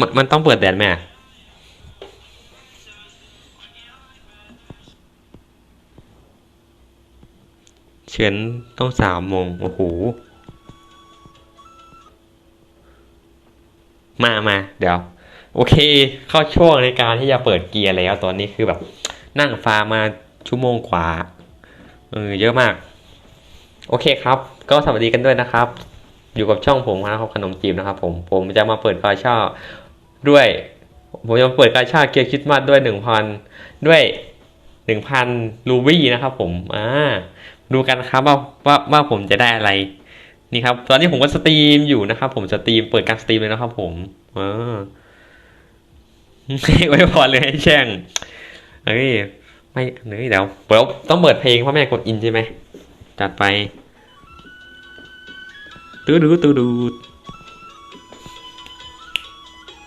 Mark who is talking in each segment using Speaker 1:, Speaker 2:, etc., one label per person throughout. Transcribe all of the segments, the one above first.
Speaker 1: มันมันต้องเปิดแดดไหมอะเชิญต้องสามโมงโอ้โห มามาเดี๋ยว โอเค เข้าช่วงในการที่จะเปิดเกียร์แล้วตอนนี้คือแบบ นั่งฟาร์มมาชั่วโมงกว่าเออเยอะมาก โอเคครับ ก็สวัสดีกันด้วยนะครับ อยู่กับช่องผมนะครับขนมจีบนะครับผมผมจะมาเปิดกาชาด้วย ผมจะมาเปิดกาชาเกียร์คริสต์มาสด้วยหนึ่งพันด้วยหนึ่งพันรูบี้นะครับผมอ่าดูกันครับว่าว่าว่าผมจะได้อะไรนี่ครับ ตอนนี้ผมก็สตรีมอยู่นะครับผมสตรีมเปิดการสตรีมเลยนะครับผมอ่าไว้พอเลยให้แช่งเฮ้ยไม่เฮ้ยเดี๋ยวเปิดต้องเปิดเพลงพ่อแม่กดอินใช่ไหมจัดไป ตูดูตูดู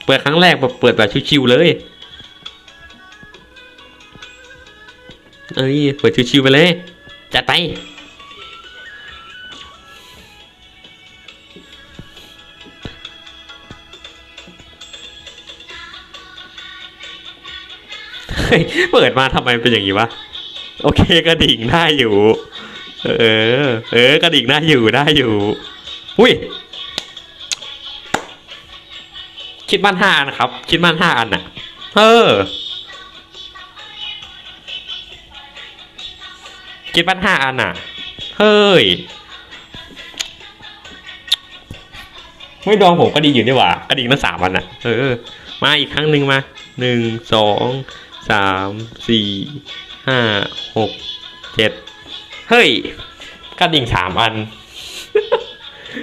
Speaker 1: เปิดครั้งแรกแบบเปิดแบบชิวๆเลยเอ้ยเปิดชิวๆไปเลยจัดไปเปิดมาทำไมเป็นอย่างนี้วะ โอเคกระดิ่งได้อยู่ เออ เออกระดิ่งได้อยู่ได้อยู่ อุ้ย คิดบ้านห้าอันครับ คิดบ้านห้าอันน่ะ เออ คิดบ้านห้าอันน่ะ เฮ้ยไม่ดองผมก็ดีอยู่ดีว่า กระดิ่งทั้งสามอันน่ะ เออ มาอีกครั้งหนึ่งมาหนึ่งสองสามสี่ห้าหกเจ็ดเฮ้ย กระดิ่งสามอัน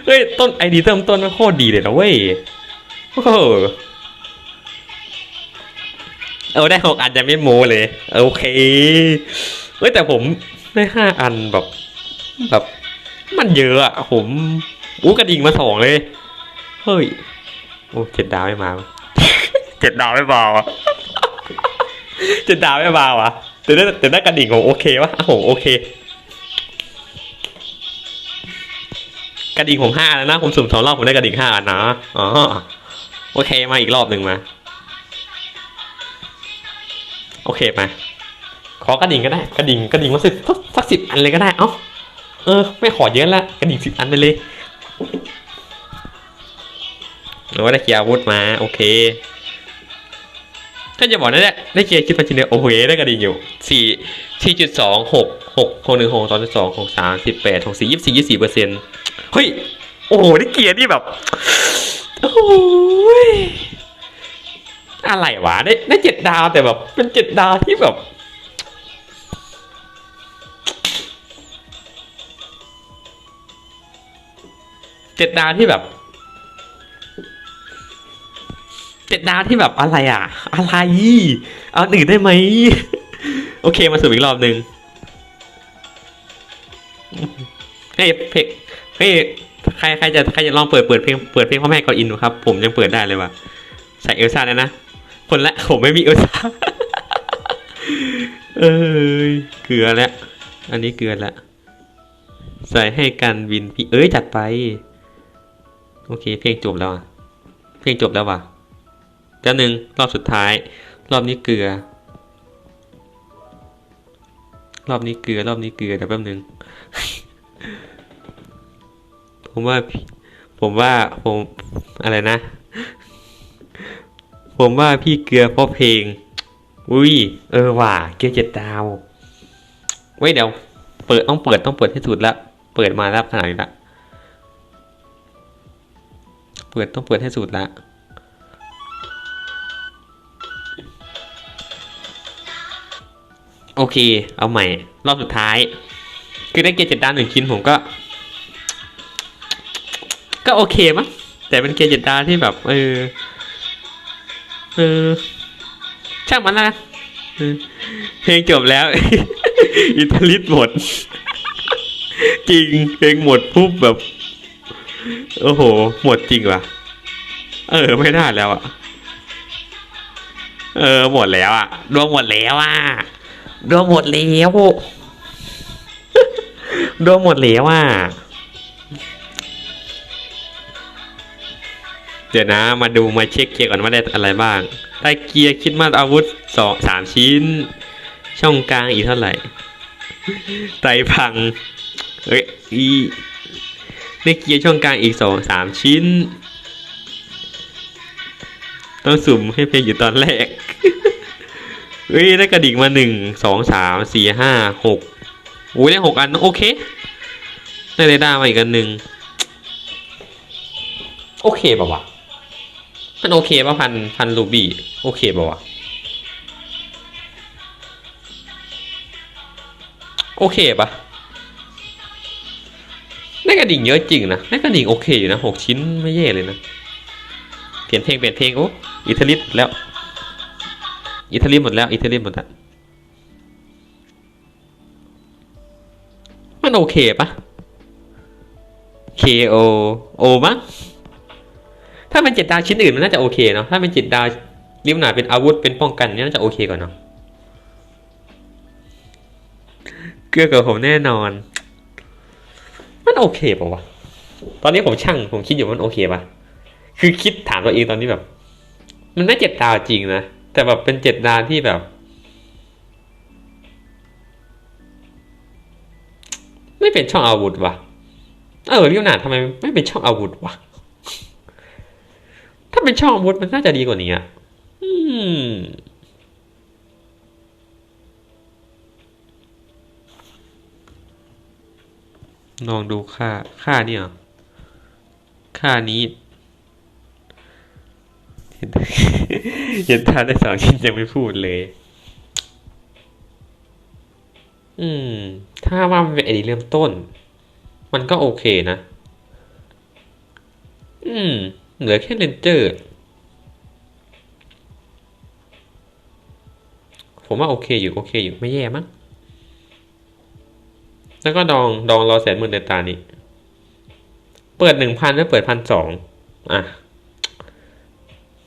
Speaker 1: เฮ้ย ต้นไอดีเติมต้นมันโคตรดีเลยนะเว้ยโอ้โหเอาได้หกอันจะไม่โม้เลย โอเคเฮ้ยแต่ผมได้ห้าอันแบบ แบบ มันเยอะอะผมอู้กระดิ่งมาสองเลย เฮ้ย โอ้เจ็ดดาวไม่มาเจ็ดดาวไม่มาอะเจ็ดดาวไม่มาว่ะแต่ได้แต่ได้กระดิ่งผมโอเควะโอ้โหโอเค กระดิ่งผมห้าแล้วนะ ผมสุ่มสองรอบผมได้กระดิ่งห้าอันนะอ๋อโอเคมาอีกรอบหนึ่งมา โอเคมา ขอกระดิ่งก็ได้ กระดิ่งกระดิ่งมาสิสักสักสิบอันเลยก็ได้ เอ้าเออ ไม่ขอเยอะละกระดิ่งสิบอันไปเลยหรือว่าได้เกียร์อาวุธมา โอเคก็จะบอกนั่นแหละได้เกียร์คิดพันชินเนโอเคได้กระดิ่งอยู่สี่สี่จุดสองหกหกหกหนึ่งหกสองจุดสองหกสามสิบแปดหกสี่ยี่สิบสี่ยี่สิบสี่เปอร์เซ็นต์ เฮ้ย โอ้โหได้เกียร์นี่แบบโอ้ยอะไรวะได้ได้เจ็ดดาวแต่แบบ เป็นเจ็ดดาวที่แบบ เจ็ดดาวที่แบบ เจ็ดดาวที่แบบอะไรอะ อะไร เอาหนึ่งได้ไหม โอเคมาสู่อีกรอบหนึ่งเฮ้ยเพลง เฮ้ยใครใครจะใครจะลองเปิดเปิดเพลงเปิดเพลงพ่อแม่ก่อนอินดูครับ ผมยังเปิดได้เลยว่ะใส่เอลซ่าเลยนะคนละผมไม่มีเอลซ่าเอ้ยเกลือแล้วอันนี้เกลือแล้วใส่ให้กันวินพี่เอ้ยจัดไป โอเค เพลงจบแล้วอะเพลงจบแล้วว่ะเจ้าหนึ่งรอบสุดท้าย รอบนี้เกลือ รอบนี้เกลือรอบนี้เกลือเดี๋ยวแป๊บหนึง ผมว่า ผมว่าผมอะไรนะ ผมว่าพี่เกลือเพราะเพลง อุ้ย เออว่ะเกลือเจ็ดดาวเว้ยเดี๋ยว เปิดต้องเปิดต้องเปิดให้สุดละ เปิดมาแล้วขนาดนี้ละ เปิดต้องเปิดให้สุดละโอเค เอาใหม่ รอบสุดท้าย คือได้เกียร์เจ็ดดาวหนึ่งชิ้นผมก็ ก็โอเคมั้งแต่เป็นเกียร์เจ็ดดาวที่แบบ เออ เออ ช่างมันละเพลงจบแล้ว อิตาลิสหมด จริง เพลงหมดปุ๊บแบบ โอ้โห หมดจริงว่ะ เออ ไม่ได้แล้วอะ เออ หมดแล้วอะ ดวงหมดแล้วอะ ดวงหมดแล้ว ดวงหมดแล้วอะ เดี๋ยวนะมาดูมาเช็คเกียร์ก่อนว่าได้อะไรบ้าง ได้เกียร์คิดมาอาวุธสองสามชิ้น ช่องกลางอีกเท่าไหร่ไตพังเอ้ยอีได้เกียร์ช่องกลางอีกสองสามชิ้น ต้องสุ่มให้เพลงอยู่ตอนแรกเฮ้ยได้กระดิ่งมาหนึ่งสองสามสี่ห้าหกโอ้ยได้หกอันโอเคได้เรดาร์มาอีกอันหนึ่งโอเคป่าวะ มันโอเคป่ะพันพันรูบี้โอเคป่าวะโอเคป่ะได้กระดิ่งเยอะจริงนะได้กระดิ่งโอเคอยู่นะหกชิ้นไม่แย่เลยนะ เปลี่ยนเพลงเปลี่ยนเพลงโอ้อิตาลีหมดแล้ว อิตาลีหมดแล้วอิตาลีหมดแล้วมันโอเคปะ K O O มั้งาเป็นเจ็ดดาวชิ้นอื่นมันน่าจะโอเคเนาะถ้าเป็นเจ็ดดาวริมหนาเป็นอาวุธเป็นป้องกันเนี่ยน่าจะโอเคกว่าเนาะเกลือกับผมแน่นอน มันโอเคปะวะตอนนี้ผมช่างผมคิดอยู่ว่ามันโอเคป่ะคือคิดถามตัวเองตอนนี้แบบ มันไม่เจ็ดดาวจริงนะแต่แบบเป็นเจ็ดดาวที่แบบ ไม่เป็นช่องอาวุธวะเออพี่หนาทำไมไม่เป็นช่องอาวุธวะ ถ้าเป็นช่องอาวุธมันน่าจะดีกว่านี้อะลองดูค่า ค่านี่เหรอ ค่านี้เห็นเห็นทานได้สองชิ้นยังไม่พูดเลย อืม ถ้าว่ามันเป็นไอเดียเริ่มต้น มันก็โอเคนะ อืม เหลือแค่เลนเจอร์ ผมว่าโอเคอยู่ โอเคอยู่ ไม่แย่มั้ง แล้วก็ดอง ดองรอแสนหมื่นเดอนตานี่เปิดหนึ่งพันแล้วเปิดพันสองอะ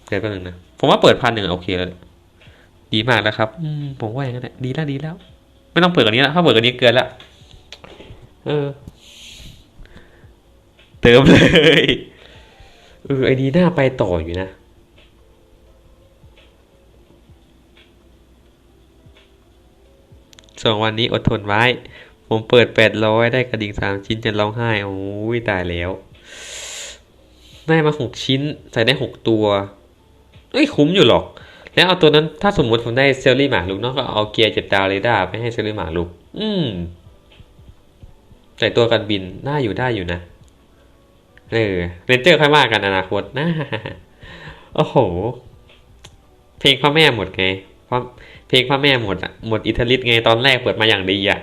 Speaker 1: เดี๋ยวก็หนึ่งนะ ผมว่าเปิดพันหนึ่งโอเคแล้ว ดีมากแล้วครับ อืม ผมว่าอย่างนั้นแหละ ดีแล้วดีแล้ว ไม่ต้องเปิดกันนี้แล้วถ้าเปิดกันนี้เกินละ เออ เติมเลย เออไอดีหน้าไปต่ออยู่นะ สองวันนี้อดทนไว้ ผมเปิดแปดร้อยได้กระดิ่งสามชิ้นจะร้องไห้ โอ้ยตายแล้ว ได้มาหกชิ้น ใส่ได้หกตัวเอ้ยคุ้มอยู่หรอก แล้วเอาตัวนั้นถ้าสมมติผมได้เซลลี่หมาลุกเนาะก็เอาเกียร์เจ็ดดาวเรดาร์ไปให้เซลลี่หมาลุก อืมใส่ตัวกันบินได้อยู่ได้อยู่นะ เออเรนเจอร์ค่อยว่ากันอนาคตนะโอ้โห เพลงพ่อแม่หมดไงเพราะเพลงพ่อแม่หมดอะหมดอิตาลีไงตอนแรกเปิดมาอย่างดีอะ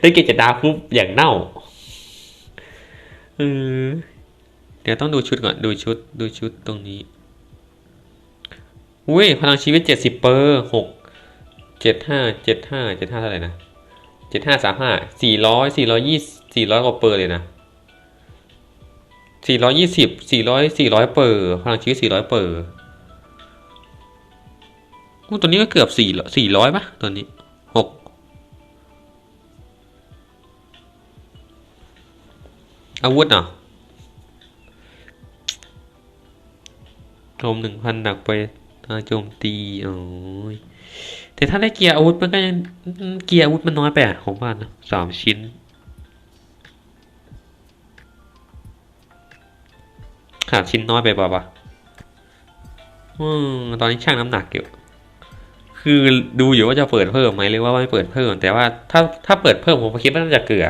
Speaker 1: ได้เกียรติดาวปุ๊บอย่างเน่าเออเดี๋ยวต้องดูชุดก่อนดูชุดดูชุดตรงนี้อุ้ยพลังชีวิตเจ็ดสิบเปอร์หกเจ็ดห้าเจ็ดห้าเจ็ดห้าเท่าไหร่นะเจ็ดห้าสามห้าสี่ร้อยสี่ร้อยยี่สี่ร้อยกว่าเปอร์เลยนะ สี่ร้อยยี่สิบสี่ร้อยสี่ร้อยเปอร์พลังชีวิตสี่ร้อยเปอร์อู้ตัวนี้ก็เกือบสี่สี่ร้อยปะตัวนี้หกอาวุธเนาะโจมหนึ่งพันหนักไปโจมตี โอ้ยแต่ถ้าได้เกียร์อาวุธมันก็ยังเกียร์อาวุธมันน้อยไปอะผมว่านะสามชิ้น ขาดชิ้นน้อยไปป่ะปะอืมตอนนี้ช่างน้ำหนักอยู่ คือดูอยู่ว่าจะเปิดเพิ่มไหมหรือว่าไม่เปิดเพิ่ม แต่ว่าถ้าถ้าเปิดเพิ่มผมคิดว่าน่าจะเกลือ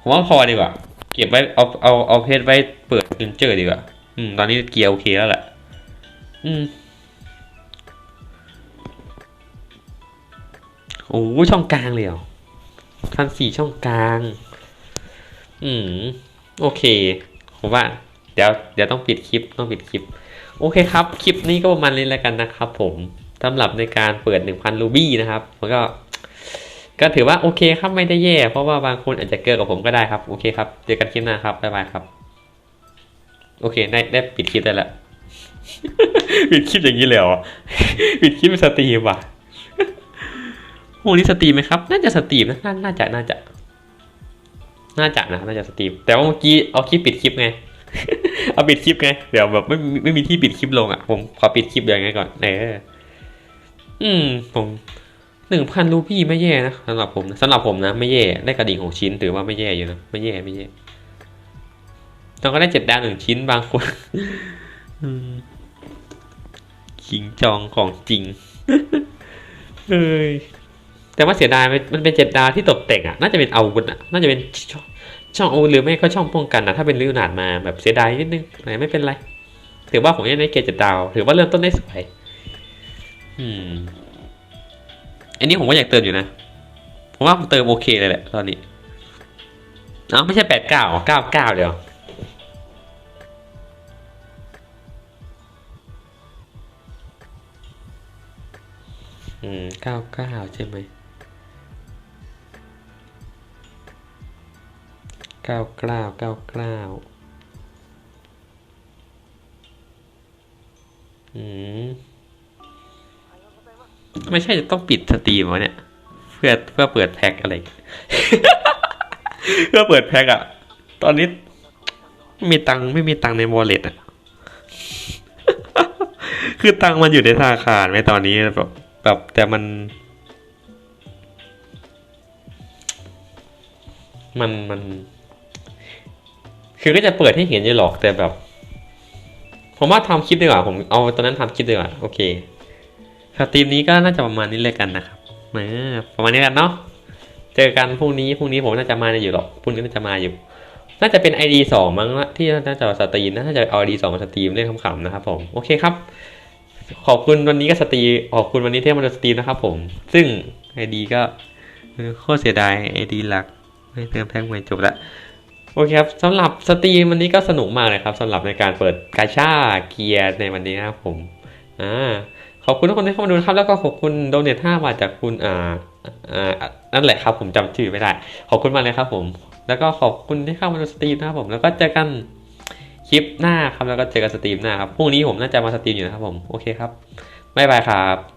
Speaker 1: ผมว่าพอดีกว่า เก็บไว้เอาเอาเอาเพจไว้เปิดเงินเจอดีกว่า อืม ตอนนี้เกียร์โอเคแล้วแหละ อืมโอ้ช่องกลางเลยเหรอพันสี่ช่องกลาง อืม โอเค ผมว่า เดี๋ยวเดี๋ยวต้องปิดคลิปต้องปิดคลิป โอเคครับ คลิปนี้ก็ประมาณนี้แล้วกันนะครับ ผมสำหรับในการเปิด 1,000 รูบี้นะครับมันก็ ก็ถือว่าโอเคครับไม่ได้แย่ เพราะว่าบางคนอาจจะเกินกับผมก็ได้ครับ โอเคครับ เจอกันคลิปหน้าครับบ๊ายบายครับ โอเคได้ได้ปิดคลิปได้แล้วปิดคลิปอย่างนี้เลยเหรอปิดคลิปเป็นสตรีมว่ะพวกนี้สตรีมไหมครับ น่าจะสตรีมนะน่าน่าจะน่าจะ น่าจะนะ น่าจะสตรีม แต่ว่าเมื่อกี้เอาคลิปปิดคลิปไง เอาปิดคลิปไง เดี๋ยวแบบไม่ไม่มีที่ปิดคลิปลงอะ ผมขอปิดคลิปอย่างไงก่อนเอออืม ผมหนึ่งพันรูปี้ไม่แย่นะสำหรับผมสำหรับผมนะ ไม่แย่ได้กระดิ่งหกชิ้นถือว่าไม่แย่อยู่นะไม่แย่ไม่แย่เราก็ได้เจ็ดดาวหนึ่งชิ้นบางคนขิงจองของจริงเอ้ยแต่ว่าเสียดายมันมันเป็นเจ็ดดาวที่ตกแต่งอะ น่าจะเป็นอาวุธอะ น่าจะเป็น ช่องช่อหรือไม่ก็ช่องป้องกันนะถ้าเป็นลิวนาดมาแบบเสียดายนิดนึงแต่ไม่เป็นไร ถือว่าผมยังได้เกจดดาว ถือว่าเริ่มต้นได้สวยอืม อันนี้ผมก็อยากเติมอยู่นะ ผมว่าผมเติมโอเคเลยแหละตอนนี้เอ้าไม่ใช่แปดเก้าเก้าเก้าเดี๋ยวอืมเก้าเก้าใช่ไหม เก้าเก้าเก้าเก้าอืมไม่ใช่จะต้องปิดสตรีมวะเนี่ย เพื่อเพื่อเปิดแพ็คอะไร เพื่อเปิดแพ็คอะตอนนี้ไม่มีตังค์ไม่มีตังค์ในวอลเล็ตอะคือตังค์มันอยู่ในธนาคารไหมตอนนี้แบบแบบแต่มัน มันมัน คือก็จะเปิดให้เห็นอยู่หรอกแต่แบบ ผมว่าทำคลิปดีกว่า ผมเอาตอนนั้นทำคลิปดีกว่า โอเคสตรีมนี้ก็น่าจะประมาณนี้เลยกันนะครับเออประมาณนี้กันเนาะ เจอกันพรุ่งนี้พรุ่งนี้ผมน่าจะมาอยู่หรอกพรุ่งนี้น่าจะมาอยู่ น่าจะเป็น ID สองมั้งละที่น่าจะสตรีมนะน่าจะเอา ID สองมาสตรีมเล่นขำๆนะครับผม โอเคครับ ขอบคุณวันนี้ก็สตรีขอบคุณวันนี้ที่มาดูสตรีมนะครับผม ซึ่ง ID ก็โคตรเสียดาย ID หลักไม่เติมแพ็กใหม่จบละ โอเคครับสำหรับสตรีมวันนี้ก็สนุกมากเลยครับสำหรับในการเปิดกาชาเกียร์ในวันนี้นะครับผมอ่าขอบคุณทุกคนที่เข้ามาดูนะครับแล้วก็ขอบคุณโดเนท5บาทจากคุณอ่าอ่านั่นแหละครับ ผมจำชื่อไม่ได้ ขอบคุณมากเลยครับ ผม แล้วก็ขอบคุณที่เข้ามาดูสตรีมนะครับผมแล้วก็เจอกันคลิปหน้าครับแล้วก็เจอกันสตรีมหน้าครับพรุ่งนี้ผมน่าจะมาสตรีมอยู่นะครับผมโอเคครับบ๊ายบายครับ